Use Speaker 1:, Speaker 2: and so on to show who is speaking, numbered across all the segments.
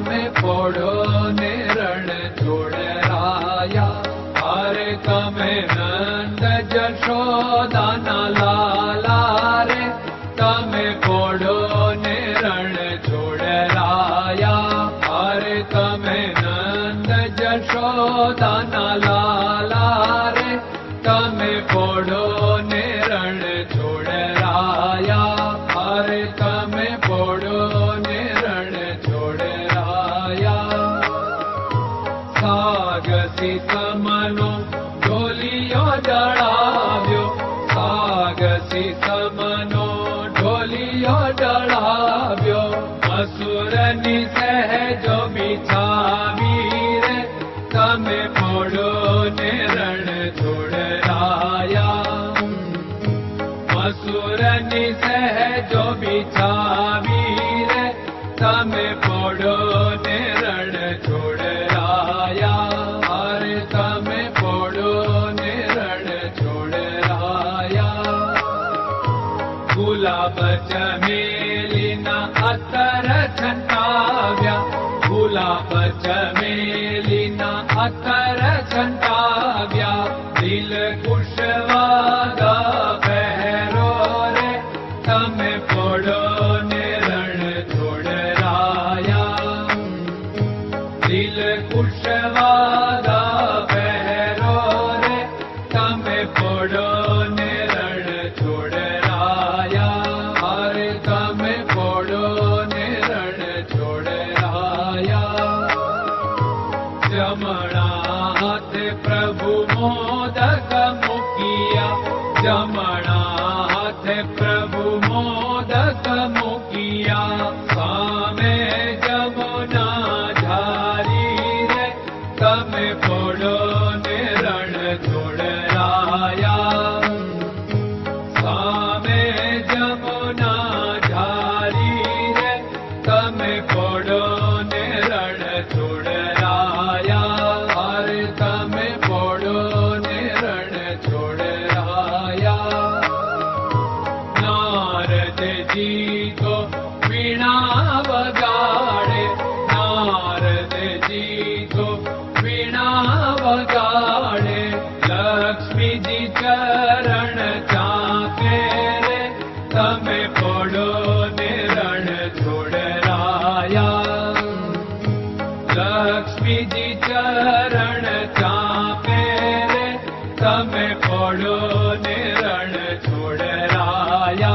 Speaker 1: में पड़ो ने रण छोड़ राया हरे तमे नंद जशोदा न लाला रे। तमे पड़ो ने रण छोड़ राया हरे तमे नंद जशोदा સાગસી સમનો ઢોલિયો ડળાવ્યો સાગસી સમનો ઢોલિયો ડળાવ્યો અસુરની સહેજો બિછાવી રે તમે પોડો ને રણ છોડરાયા અસુરની સહેજો બિછાવી રે તમે પોડો अक्त झन् काव्या भोला जलिना अर झन्ताव्या दिलुश परो पडो न te चरण चापे तमे पडो निर छोडराया लक्ष्मी जी चरणपेरे तमे पडो निर छोडराया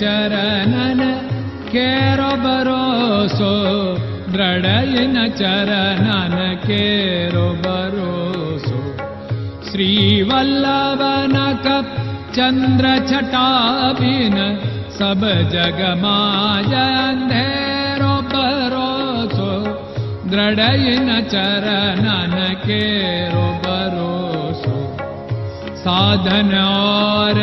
Speaker 1: चरणन केरो भरोसो दृढयन चरणन केरो भरोसो श्रीवल्लभ चन्द्र सब जगमाय अन्धेरो भरोसो दृढयन चरणन केरो भरोसो साधन और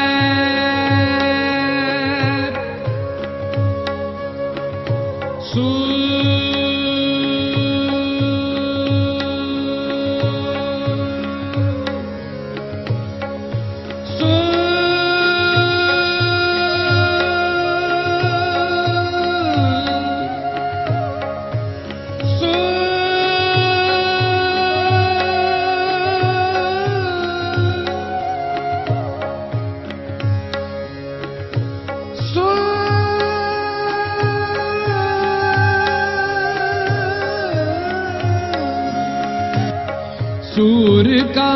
Speaker 1: का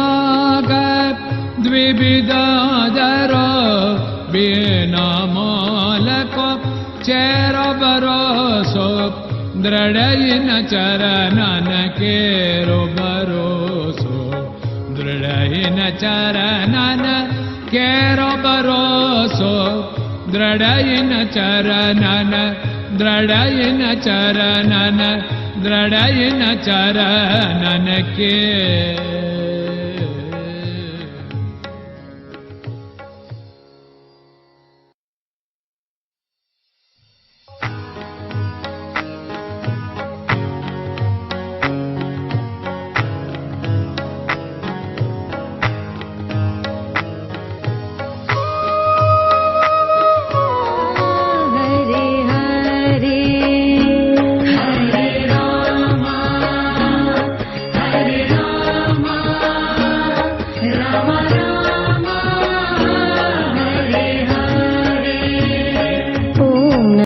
Speaker 1: द्विविदादर बेना मालको चेर दृढयिन चरणन केरो भरोसो दृढयिन चरणन केरो भरोसो दृढयिन चरणन दृढयिन चरणन दृढयिन चरणन